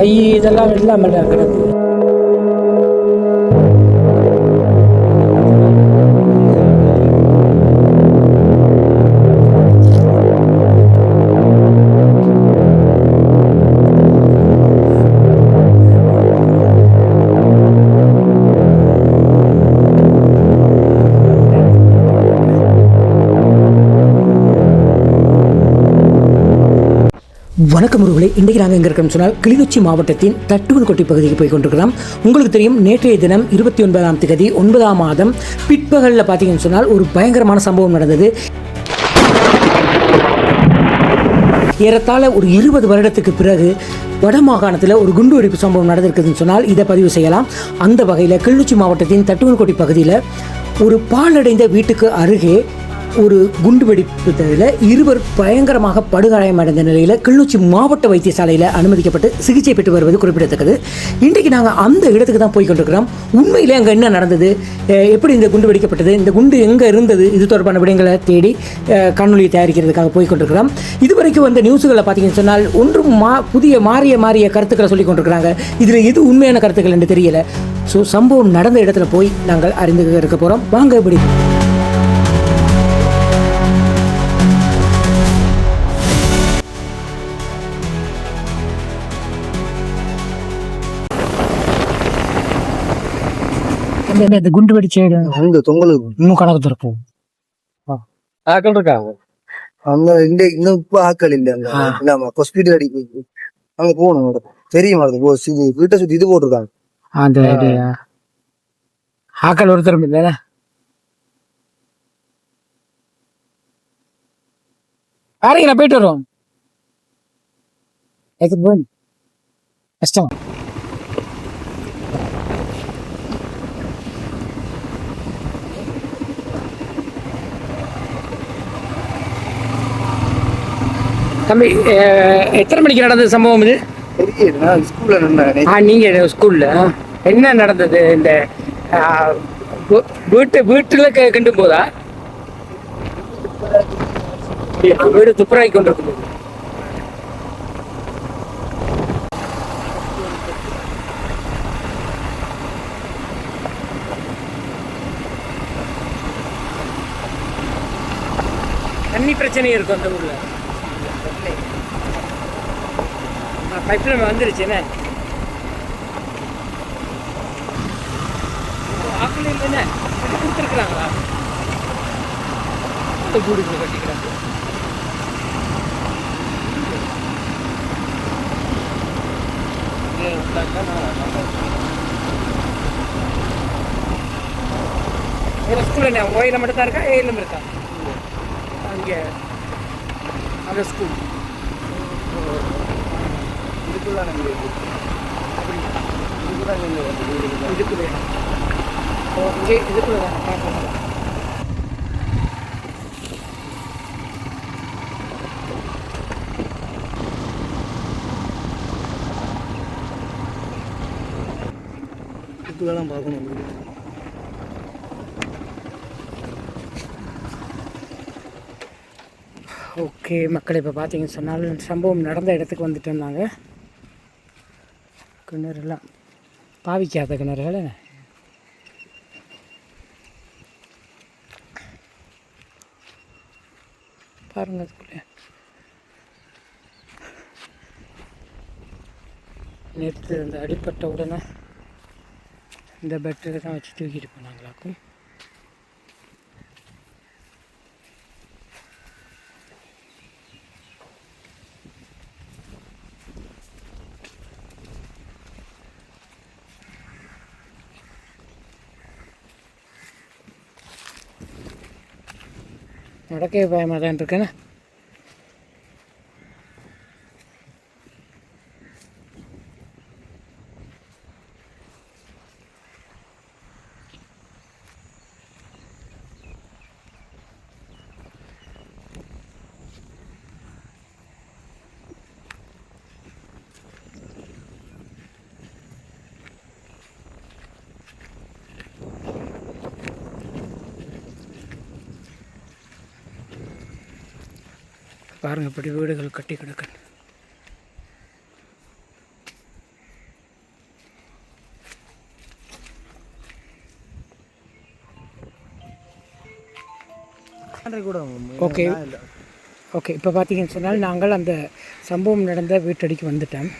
கை இதெல்லாம் இல்லாமல் கிடக்கு வணக்கம் உருவலை இன்றைக்கு நாங்கள் எங்கே இருக்கோம்னு சொன்னால் கிளிநொச்சி மாவட்டத்தின் தட்டுவன்கொட்டை பகுதிக்கு போய் கொண்டிருக்கிறோம் உங்களுக்கு தெரியும் நேற்றைய தினம் இருபத்தி ஒன்பதாம் தேதி ஒன்பதாம் மாதம் பிற்பகலில் பார்த்தீங்கன்னு சொன்னால் ஒரு பயங்கரமான சம்பவம் நடந்தது. ஏறத்தாழ ஒரு இருபது வருடத்துக்கு பிறகு வடமாகாணத்தில் ஒரு குண்டு வெடிப்பு சம்பவம் நடந்திருக்குதுன்னு சொன்னால் இதை பதிவு செய்யலாம். அந்த வகையில் கிளிநொச்சி மாவட்டத்தின் தட்டுவன்கோட்டை பகுதியில் ஒரு பாலடைந்த வீட்டுக்கு அருகே ஒரு குண்டு வெடிப்பதில் இருவர் பயங்கரமாக படுகாயமடைந்த நிலையில் கிளிநொச்சி மாவட்ட வைத்தியசாலையில் அனுமதிக்கப்பட்டு சிகிச்சை பெற்று வருவது குறிப்பிடத்தக்கது. இன்றைக்கு நாங்கள் அந்த இடத்துக்கு தான் போய் கொண்டிருக்கிறோம் உண்மையிலே அங்கே என்ன நடந்தது? எப்படி இந்த குண்டு வெடிக்கப்பட்டது? இந்த குண்டு எங்கே இருந்தது? இது தொடர்பான விடயங்களை தேடி அஹ் தயாரிக்கிறதுக்காக போய் கொண்டிருக்கிறோம் இதுவரைக்கும் வந்த நியூஸுகளை பார்த்தீங்கன்னு சொன்னால் ஒன்றும் மா புதிய மாறிய மாறிய கருத்துக்களை சொல்லி கொண்டிருக்கிறாங்க இதில் எது உண்மையான கருத்துக்கள் என்று தெரியல. ஸோ சம்பவம் நடந்த இடத்துல போய் நாங்கள் அறிந்து இருக்க போகிறோம் வாங்க இப்படி இந்த குண்டு வெடிச்ச அங்க தொங்கலுக்கு இன்னும் கணக்கு திறப்போம் ஆக்கள் இருக்காங்க. அங்க இந்த இன்னும் இப்ப ஆக்கள் இல்ல அங்க. இல்லாம ஹாஸ்பிட்டல் அடிக்கு அங்க போகணும் அங்க. தெரியுமா அது போ இது வீட்டை சுத்தி இது போட்டிருக்காங்க. அந்த இது ஆக்கள் ஒருத்தரும் இல்லை பாருங்க நான் போயிட்டு வரோம் எடுத்துட்டு போய்? கஷ்டம். தம்பி எத்தனை மணிக்கு நடந்தது சம்பவம் இது? ஸ்கூல்ல ஆ நீங்கள் ஸ்கூலில் என்ன நடந்தது இந்த வீட்டு வீட்டில் க- கிண்டும் போதா? வீடு துப்புராய் கொண்டிருக்கும் போது. தண்ணி பிரச்சனை இருக்கும் அந்த ஊரில். பைப்ல வந்துருச்சு என்ன? ஆக்கள் இல்லைன்னு கொடுத்துருக்குறாங்களா? இந்த கூடு கட்டிக்கிறாங்க. ஒரு ஸ்கூல் என்ன? ஓயில மட்டும் தான் இருக்கா? ஏயிலும் இருக்கா? அங்கே அந்த ஸ்கூல் இதுக்குள்ளே இதுக்குள்ளே தான் பார்க்கலாம். இதுக்குள்ளலாம் பார்க்கணும் ஓகே மக்கள் இப்போ பார்த்தீங்கன்னு சொன்னால் சம்பவம் நடந்த இடத்துக்கு வந்துட்டு இருந்தாங்க கிணறுலாம். பாவிக்காத கிணறுகள் வேலை பாருங்க அதுக்குள்ளே. நேற்று அந்த அடிப்பட்ட உடனே இந்த பெட்டில் தான் வச்சு தூக்கிட்டு போனாங்களாக்கும். நடக்கவே பயமாக தான் இருக்கேன்னு பாருங்கள் இப்படி வீடுகள் கட்டி கிடக்கு ஓகே ஓகே இப்போ பார்த்தீங்கன்னு சொன்னால் நாங்கள் அந்த சம்பவம் நடந்த வீட்டடிக்கு வந்துட்டேன்.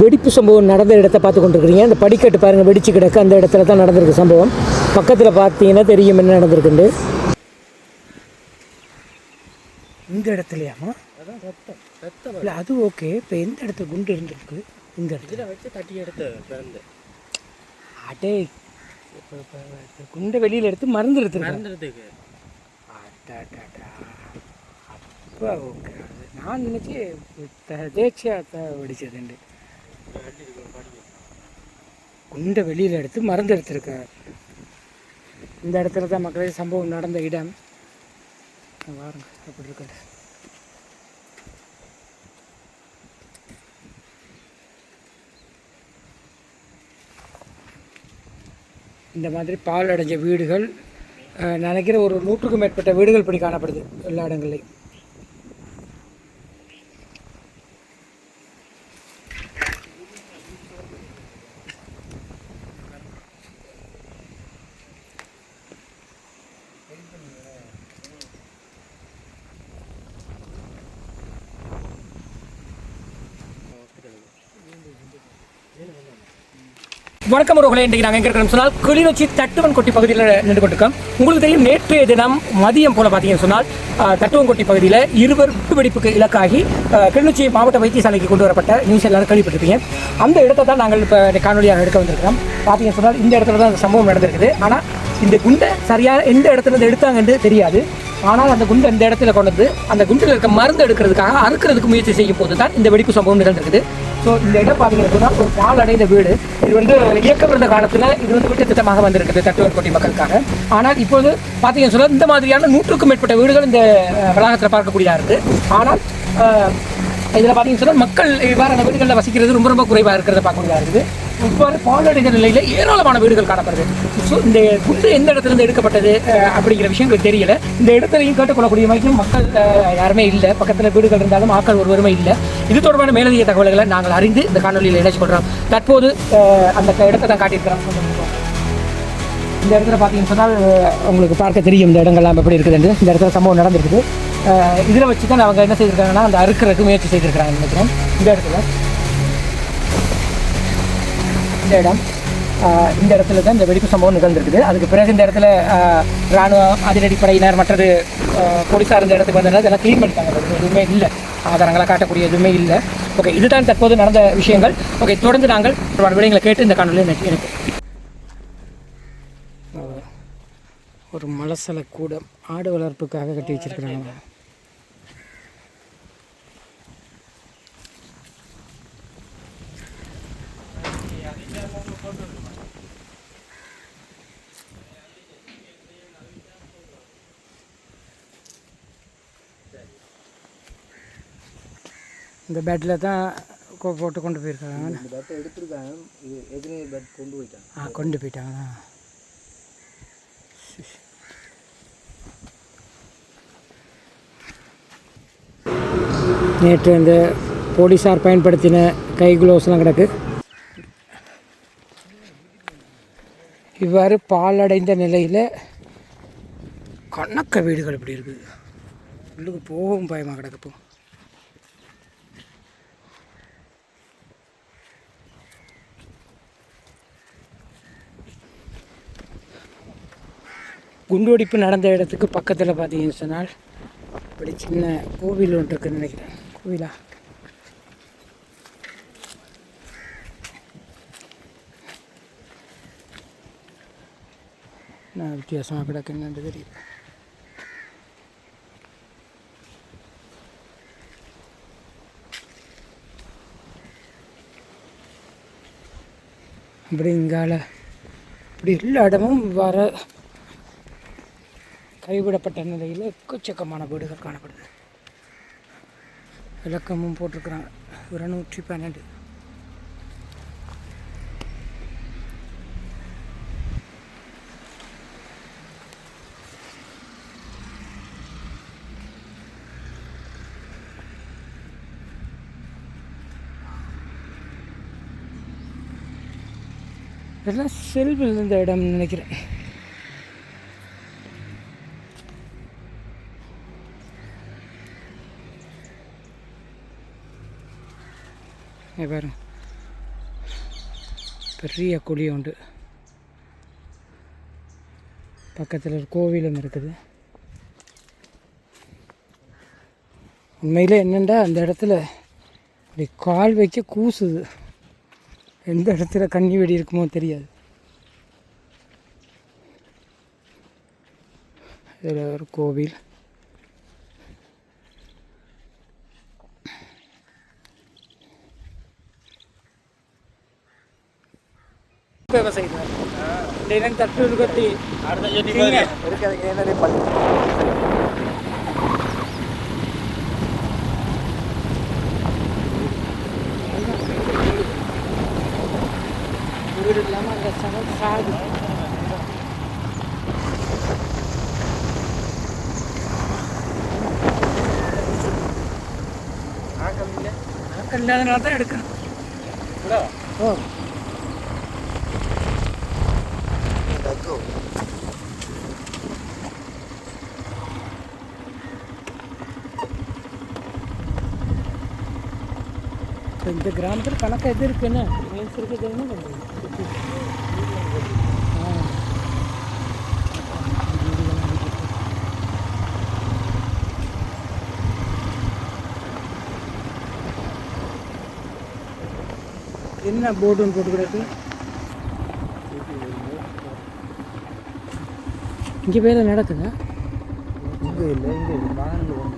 வெடிப்பு சம்பவம் நடந்த இடத்த பார்த்து கொண்டிருக்கிறீங்க. அந்த படிக்கட்டு பாருங்கள் வெடிச்சு கிடக்கு. அந்த இடத்துல தான் நடந்திருக்கு சம்பவம். பக்கத்தில் பார்த்தீங்கன்னா தெரியும் என்ன நடந்திருக்குண்டு இந்த இடத்துலையாமா இல்லை அது ஓகே. இப்போ எந்த இடத்துல குண்டு இருந்திருக்கு? இந்த இடத்துல. வச்சு தட்டி எடுத்து பிறந்து. அடே இப்போ இப்போ குண்டை வெளியில் எடுத்து மருந்து அப்போ ஓகே. நான் நினச்சி தேய்ச்சியாக வெடிச்சதுண்டு. குண்டை வெளியில் எடுத்து மருந்து எடுத்திருக்கார் இந்த இடத்துல தான் மக்களே சம்பவம் நடந்த இடம். வாருங்க அப்படி இருக்க இந்த மாதிரி பால் அடைஞ்ச வீடுகள் நினைக்கிற ஒரு நூற்றுக்கும் மேற்பட்ட வீடுகள் இப்படி காணப்படுது எல்லா இடங்கள்லையும். வணக்கம் உறவுகளே இன்றைக்கு நாங்கள் எங்கே இருக்கிறோம் சொன்னால் கிளிநொச்சி தட்டுவன்கொட்டி பகுதியில் நின்று கொண்டிருக்கோம் உங்களுக்கு தெரியும் நேற்றைய தினம் மதியம் போல பார்த்தீங்கன்னு சொன்னால் அஹ், தட்டுவன்கொட்டி பகுதியில் இருவர் வெடிப்புக்கு இலக்காகி கிளிநொச்சி மாவட்ட வைத்தியசாலைக்கு கொண்டு வரப்பட்ட நியூஸ் எல்லாரும் கேள்விப்பட்டிருப்பீங்க. அந்த இடத்தை தான் நாங்கள் இப்போ காணொலியாக எடுக்க வந்திருக்கிறோம். பார்த்தீங்கன்னு சொன்னால் இந்த இடத்துல தான் அந்த சம்பவம் நடந்திருக்குது. ஆனால் இந்த குண்டை சரியாக எந்த இடத்துல இருந்து எடுத்தாங்கன்னு தெரியாது. ஆனால் அந்த குண்டு அந்த இடத்துல கொண்டு வந்து அந்த குண்டில் இருக்க மருந்து எடுக்கிறதுக்காக அறுக்கிறதுக்கு முயற்சி செய்யும் போது தான் இந்த வெடிப்பு சம்பவம் நிகழ்ந்திருக்குது. ஸோ இந்த இடம் பார்த்தீங்கன்னா ஒரு பால் அடைந்த வீடு. இது வந்து இயக்கம் இருந்த காலத்தில் இது வந்து வீட்டு திட்டமாக வந்திருக்குது தட்டுவர்கோட்டை மக்களுக்காக. ஆனால் இப்போது பார்த்தீங்கன்னு சொன்னால் இந்த மாதிரியான நூற்றுக்கும் மேற்பட்ட வீடுகள் இந்த வளாகத்தில் பார்க்கக்கூடியதாக இருக்குது ஆனால் இதில் பார்த்தீங்கன்னு சொன்னால் மக்கள் இவ்வாறான வீடுகளில் வசிக்கிறது ரொம்ப ரொம்ப குறைவாக இருக்கிறத பார்க்கக்கூடியதாக இருக்குது. இவ்வாறு பாலடைந்த நிலையில் ஏராளமான வீடுகள் காணப்படுது. ஸோ இந்த குண்டு எந்த இடத்துலேருந்து எடுக்கப்பட்டது அப்படிங்கிற விஷயங்கள் தெரியல. இந்த இடத்துலையும் கேட்டுக்கொள்ளக்கூடிய வரைக்கும் மக்கள் யாருமே இல்லை. பக்கத்தில் வீடுகள் இருந்தாலும் ஆக்கள் ஒருவருமே இல்லை. இது தொடர்பான மேலதிக தகவல்களை நாங்கள் அறிந்து இந்த காணொலியில் இணைச்சு கொள்கிறோம் தற்போது அந்த இடத்தை தான் காட்டியிருக்கிறோம். இந்த இடத்துல பார்த்தீங்கன்னு சொன்னால் உங்களுக்கு பார்க்க தெரியும் இந்த இடங்கள்லாம் எப்படி இருக்குதுன்னு இந்த இடத்துல சம்பவம் நடந்திருக்குது. இதில் வச்சு தான் அவங்க என்ன செய்திருக்காங்கன்னா அந்த அறுக்கிறதுக்கு முயற்சி செய்திருக்கிறாங்க நினைக்கிறேன். இந்த இடத்துல. இந்த இடம். இந்த இடத்துல தான் இந்த வெடிப்பு சம்பவம் நிகழ்ந்திருக்குது. அதுக்கு பிறகு இந்த இடத்துல ஆஹ், அதிரடிப்படையினர் மற்றது போலீஸார் இந்த இடத்துக்கு வந்ததுனால இதெல்லாம் க்ளீன் பண்ணிட்டாங்க. எதுவுமே இல்லை. ஆதாரங்களை காட்டக்கூடிய எதுவுமே இல்லை. ஓகே இதுதான் தற்போது நடந்த விஷயங்கள். ஓகே தொடர்ந்து நாங்கள் ஒரு விடயங்களை கேட்டு இந்த காணொலியில் எனக்கு எனக்கு ஒரு மலசல கூடம் ஆடு வளர்ப்புக்காக கட்டி வச்சிருக்கிறாங்க. இந்த பெட்டில் தான் கொ- போட்டு கொண்டு போயிருக்காங்க. இந்த பெட்டை எடுத்துருக்காங்க. இது பெட் கொண்டு போயிட்டாங்க. ஆ கொண்டு போயிட்டாங்களா? நேற்று அந்த போலீஸார் பயன்படுத்தின கை குளோஸ்லாம் கிடக்கு. இவ்வாறு பாலடைந்த நிலையில் கணக்க வீடுகள் இப்படி இருக்குது. உள்ளுக்கு போகவும் பயமாக கிடக்குப்போ குண்டுவெடிப்பு நடந்த இடத்துக்கு பக்கத்தில் பார்த்தீங்கன்னு சொன்னால் இப்படி சின்ன கோவில் ஒன்று இருக்குன்னு நினைக்கிறேன். கோவிலா? நான் வித்தியாசமாக கிடக்குன்னு தெரியும் இப்படி இங்கால இப்படி எல்லா இடமும் வர கைவிடப்பட்ட நிலையில் எக்கச்சக்கமான வீடுகள் காணப்படுது. விளக்கமும் போட்டிருக்கிறாங்க. இருநூற்றி பன்னெண்டு. இதெல்லாம் செல்வில் இருந்த இடம்னு நினைக்கிறேன். இங்க பெரிய குழி உண்டு. பக்கத்தில் ஒரு கோவிலும் இருக்குது. உண்மையிலே என்னென்னா அந்த இடத்துல இப்படி கால் வைக்க கூசுது. எந்த இடத்துல கண்ணி வெடி இருக்குமோ தெரியாது. இதில் ஒரு கோவில். விவசாயம் தட்டு கட்டி இருக்காது ஏன்னா பள்ளி வீடு இல்லாமல் அந்த சனம் சாது ஆக்கள் இல்லாதனால தான் எடுக்கணும் ஓ இப்போ இந்த கிராமத்தில் கணக்கு எது இருக்குன்னு? இருக்குதுன்னு. என்ன போர்டுன்னு போட்டு இங்கே வேலை நடக்குதா? இங்கே இல்லை இங்கே வாகனங்கள்.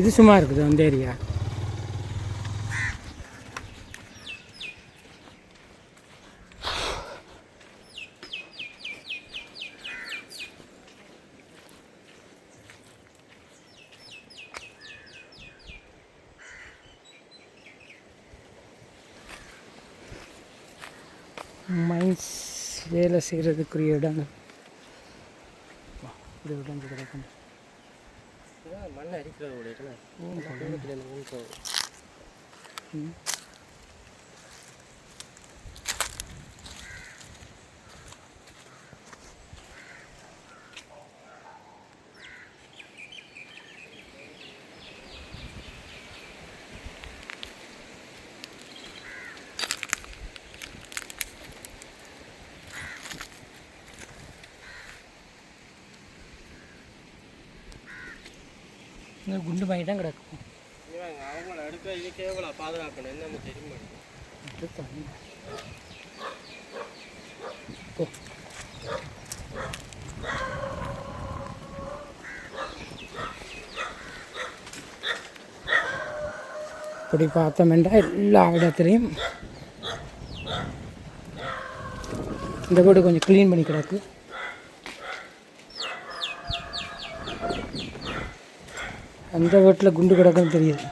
இது சும்மா இருக்குது அந்த ஏரியா மைன்ஸ் வேலை செய்கிறதுக்குரிய இடங்கள். இது இடம் கிடக்கும். மண்ணை அரிக்கிறது இங்கே குண்டு வாங்கி தான் கிடக்கும் அவங்கள அடுக்க இதுக்கு எவ்வளோ பாதுகாக்கணும்? என்னன்னு தெரியுமா? போ. இப்படி பார்த்தோம்னா எல்லா இடத்துலையும் இந்த வீடு கொஞ்சம் க்ளீன் பண்ணி கிடக்கு. அந்த வீட்டில் குண்டு கிடக்குன்னு தெரியுது.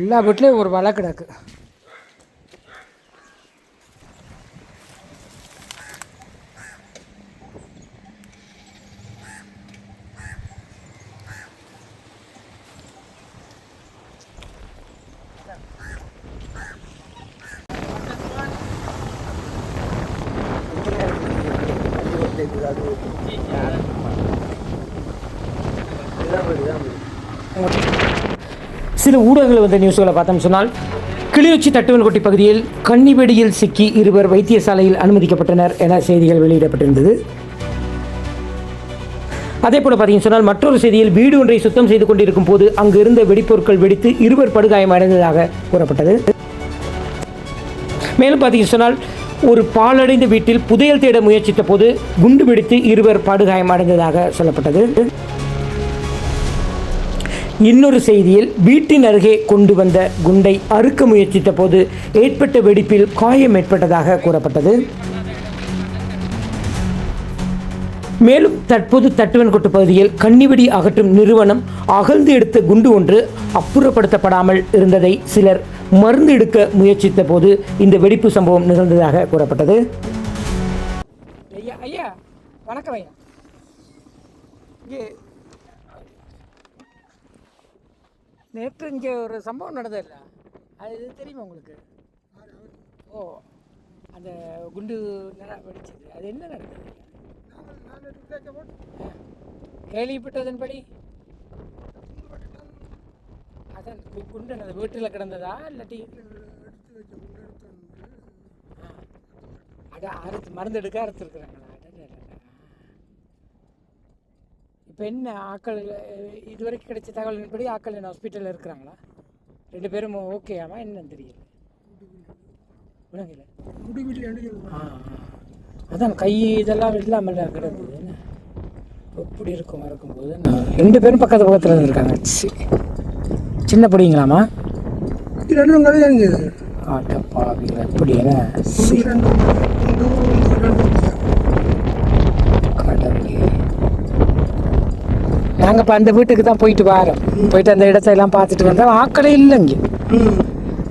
எல்லா வீட்லேயும் ஒரு வலை கிடக்கு. சில ஊடகங்கள் வந்த நியூஸ்களை பார்த்தோம் சொன்னால் கிளிநொச்சி தட்டுவன்கொட்டி பகுதியில் கன்னிவெடியில் சிக்கி இருவர் வைத்தியசாலையில் அனுமதிக்கப்பட்டனர் என செய்திகள் வெளியிடப்பட்டிருந்தது. அதே போல பார்த்தீங்கன்னு சொன்னால் மற்றொரு செய்தியில் வீடு ஒன்றை சுத்தம் செய்து கொண்டிருக்கும் போது அங்கு இருந்த வெடிப்பொருட்கள் வெடித்து இருவர் படுகாயமடைந்ததாக கூறப்பட்டது. மேலும் பார்த்தீங்கன்னு சொன்னால் ஒரு பாழடைந்த வீட்டில் புதையல் தேட முயற்சித்த போது குண்டு வெடித்து இருவர் படுகாயமடைந்ததாக சொல்லப்பட்டது. இன்னொரு செய்தியில் வீட்டின் அருகே கொண்டு வந்த குண்டை அறுக்க முயற்சித்த போது ஏற்பட்ட வெடிப்பில் காயம் ஏற்பட்டதாக கூறப்பட்டது. மேலும் தற்போது தட்டுவன்கொட்டு பகுதியில் கன்னிவெடி அகற்றும் நிறுவனம் அகழ்ந்து எடுத்த குண்டு ஒன்று அப்புறப்படுத்தப்படாமல் இருந்ததை சிலர் மருந்து எடுக்க முயற்சித்த போது இந்த வெடிப்பு சம்பவம் நிகழ்ந்ததாக கூறப்பட்டது. ஐயா ஐயா வணக்கம் ஐயா. நேற்று இங்கே ஒரு சம்பவம் நடந்ததில்ல அது தெரியுமா உங்களுக்கு? ஓ அந்த குண்டு நட- வெடிச்சது. அது என்ன நடந்தது கேள்விப்பட்டதன்படி அதான் குண்டு அந்த வீட்டில் கிடந்ததா இல்லாட்டி? ஆ. அட அறுத்து மருந்து எடுக்க அறுத்துருக்குறாங்களா இப்போ என்ன ஆக்கள் இதுவரைக்கும் கிடைச்ச தகவலின்படி ஆக்கள் என்ன ஹாஸ்பிட்டலில் இருக்கிறாங்களா? ரெண்டு பேரும் ஓகேயாமா என்னன்னு தெரியல. விளங்கல ஆ ஆ. அதான் கை இதெல்லாம் இல்லாமல் கிடந்தது என்ன? எப்படி இருக்கும் இருக்கும்போது நான் ரெண்டு பேரும் பக்கத்து பக்கத்தில் இருந்திருக்காங்க சி. சின்ன பிடிங்களாமா ரெண்டும் கிடையாது ஆட்டப்பாவில எப்படி என்ன நாங்கள் இப்போ அந்த வீட்டுக்கு தான் போயிட்டு வரோம். போயிட்டு அந்த இடத்த எல்லாம் பார்த்துட்டு வந்தோம். ஆக்களே இல்லை இங்கே.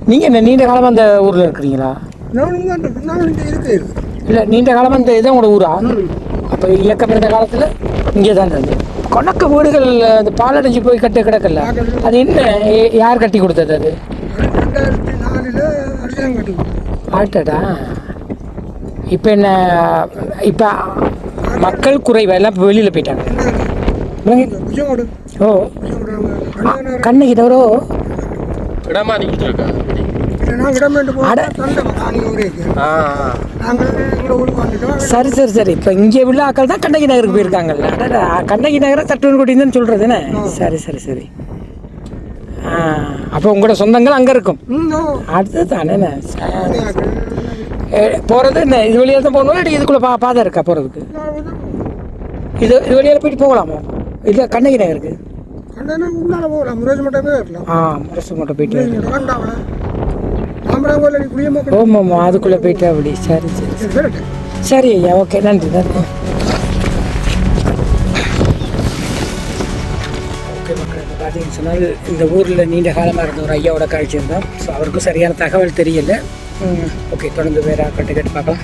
நீங்கள் என்ன நீண்ட காலம் அந்த ஊரில் இருக்கிறீங்களா? இருக்கு. இல்லை நீண்ட காலம் அந்த இதான் உங்களோட ஊரா? அப்போ இயக்கம் இருந்த காலத்தில் இங்கே தான் இருந்தது. கொணக்க வீடுகள் அந்த பாலடைஞ்சு போய் கட்ட கிடக்கல. அது என்ன? ஏ- யார் கட்டி கொடுத்தது அது? ரெண்டாயிரத்தி நாலுல அரசாங்கம் கட்டி ஆட்டடா இப்போ என்ன இப்போ மக்கள் குறைவா? எல்லாம் இப்போ வெளியில் போயிட்டாங்க. ஓ. கண்ணகி தவிர நாங்கள் சரி சரி சரி. இப்போ இங்கே உள்ள ஆக்கள் தான் கண்ணகி நகருக்கு போயிருக்காங்கல்ல. அடடா கண்ணகி நகரை தட்டுவன் தான் சொல்கிறது என்ன? சரி சரி சரி. ஆ அப்போ உங்களோட சொந்தங்கள் அங்கே இருக்கும். அடுத்தது தானே போகிறது என்ன? இது வழியாக தான் போகணும்? இல்லை இதுக்குள்ளே பா பாதை இருக்கா போகிறதுக்கு இது இது வழியாக போயிட்டு போகலாமா? இல்லை கண்ணகி நகருக்கு? ஆ முரசு மட்டும் போயிட்டு மக்கள் ஓமாம்மா அதுக்குள்ளே போயிட்டு அப்படி. சரி சரி சரி ஐயா ஓகே நன்றி நன்றி. ஓகே மக்கள் இப்போ பார்த்தீங்கன்னு சொன்னால் இந்த ஊரில் நீண்ட காலமாக இருந்த ஒரு ஐயாவோட காட்சி இருந்தோம் ஸோ அவருக்கும் சரியான தகவல் தெரியல. ஓகே தொடர்ந்து வேறு ஆக்கட்டு கேட்டு பார்க்கலாம்.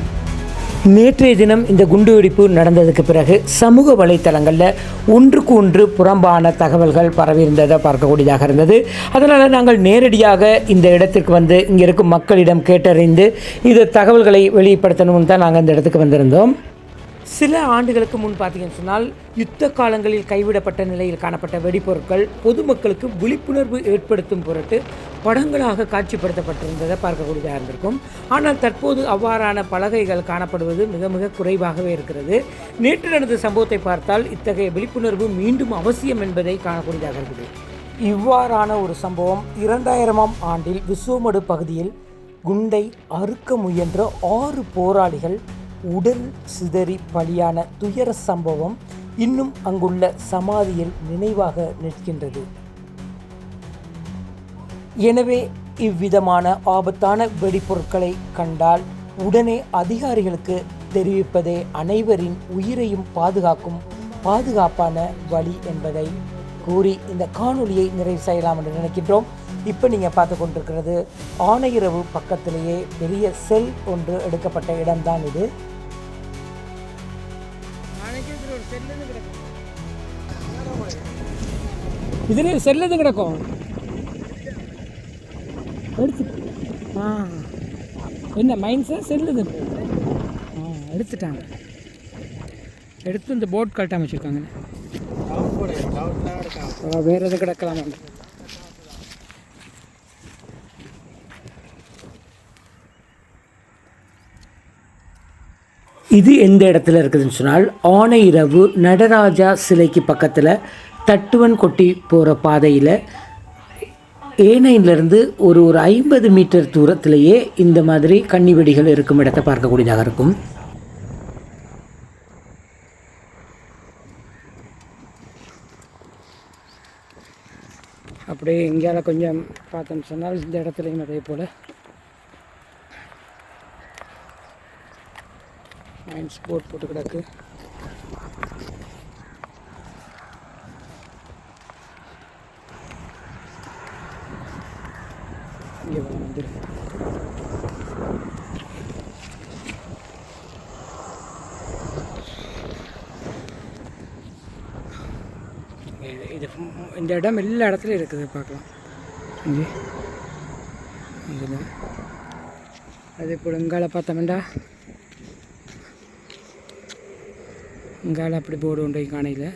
நேற்றைய தினம் இந்த குண்டுவெடிப்பு நடந்ததுக்கு பிறகு சமூக வலைத்தளங்களில் ஒன்றுக்கு ஒன்று புறம்பான தகவல்கள் பரவியிருந்ததை பார்க்கக்கூடியதாக இருந்தது. அதனால் நாங்கள் நேரடியாக இந்த இடத்திற்கு வந்து இங்கே இருக்கும் மக்களிடம் கேட்டறிந்து இது தகவல்களை வெளிப்படுத்தணும்னு தான் நாங்கள் இந்த இடத்துக்கு வந்திருந்தோம். சில ஆண்டுகளுக்கு முன் பார்த்தீங்கன்னு சொன்னால் யுத்த காலங்களில் கைவிடப்பட்ட நிலையில் காணப்பட்ட வெடிப்பொருட்கள் பொதுமக்களுக்கு விழிப்புணர்வு ஏற்படுத்தும் பொருட்டு படங்களாக காட்சிப்படுத்தப்பட்டிருந்ததை பார்க்கக்கூடியதாக இருந்திருக்கும். ஆனால் தற்போது அவ்வாறான பலகைகள் காணப்படுவது மிக மிக குறைவாகவே இருக்கிறது. நேற்று நடந்த சம்பவத்தை பார்த்தால் இத்தகைய விழிப்புணர்வு மீண்டும் அவசியம் என்பதை காணக்கூடியதாக இருக்குது. இவ்வாறான ஒரு சம்பவம் இரண்டாயிரமாம் ஆண்டில் விஸ்வமடு பகுதியில் குண்டை அறுக்க முயன்ற ஆறு போராளிகள் உடல் சிதறி பலியான துயர சம்பவம் இன்னும் அங்குள்ள சமாதியில் நினைவாக நிற்கின்றது. எனவே இவ்விதமான ஆபத்தான வெடிப்பொருட்களை கண்டால் உடனே அதிகாரிகளுக்கு தெரிவிப்பதே அனைவரின் உயிரையும் பாதுகாக்கும் பாதுகாப்பான வழி என்பதை கூறி இந்த காணொலியை நிறைவு செய்யலாம் என்று நினைக்கின்றோம். இப்போ நீங்கள் பார்த்து கொண்டிருக்கிறது ஆனையிரவு பக்கத்திலேயே பெரிய செல் ஒன்று எடுக்கப்பட்ட இடம்தான் இது. இதுல செல்லது கிடக்கும். எடுத்து ஆ. என்ன மைண்ட்ஸா செல்லுது ஆ எடுத்துட்டாங்க. எடுத்து இந்த போட் கட்டாம வச்சுருக்காங்க வேற எது கிடக்கலாம்? இது எந்த இடத்துல இருக்குதுன்னு சொன்னால் ஆனை இரவு நடராஜா சிலைக்கு பக்கத்தில் தட்டுவன் கொட்டி போகிற பாதையில் ஏனையிலிருந்து ஒரு ஒரு ஐம்பது மீட்டர் தூரத்திலேயே இந்த மாதிரி கன்னி வெடிகள் இருக்கும் இடத்தை பார்க்கக்கூடியதாக இருக்கும். அப்படியே எங்கேயால கொஞ்சம் பார்த்தோம்னு சொன்னால் இந்த இடத்துலையும் அதே போல். மைன்ஸ் போட் போட்டு கிடக்கு. இங்கே வந்துரு. இது- இந்த இடம் எல்லா இடத்துலையும் இருக்குது பார்க்கலாம். இங்கே. இங்கே அதே போல் இங்கால பார்த்தோம்டா. இங்கால அப்படி போர்டு ஒன்றை காணையில்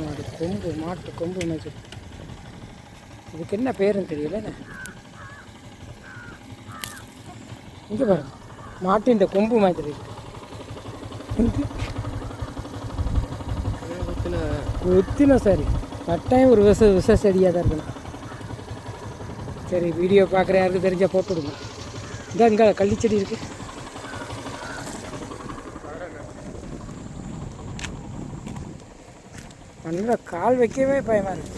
மாடு கொம்பு மாட்டு கொம்பு மேய்ச்சி இதுக்கு என்ன பேருன்னு தெரியல இங்கே பாருங்க மாட்டு இந்த கொம்பு மாதிரி. இருக்கு ஒத்தின சரி. கட்டாயம் ஒரு விச விச செடியாக தான் இருக்கணும். சரி வீடியோ பார்க்குற யாருக்கு தெரிஞ்சால் போட்டு விடுங்க இந்த இங்கே கள்ளிச்செடி இருக்குது நல்லா கால் வைக்கவே பயமாக இருக்கு.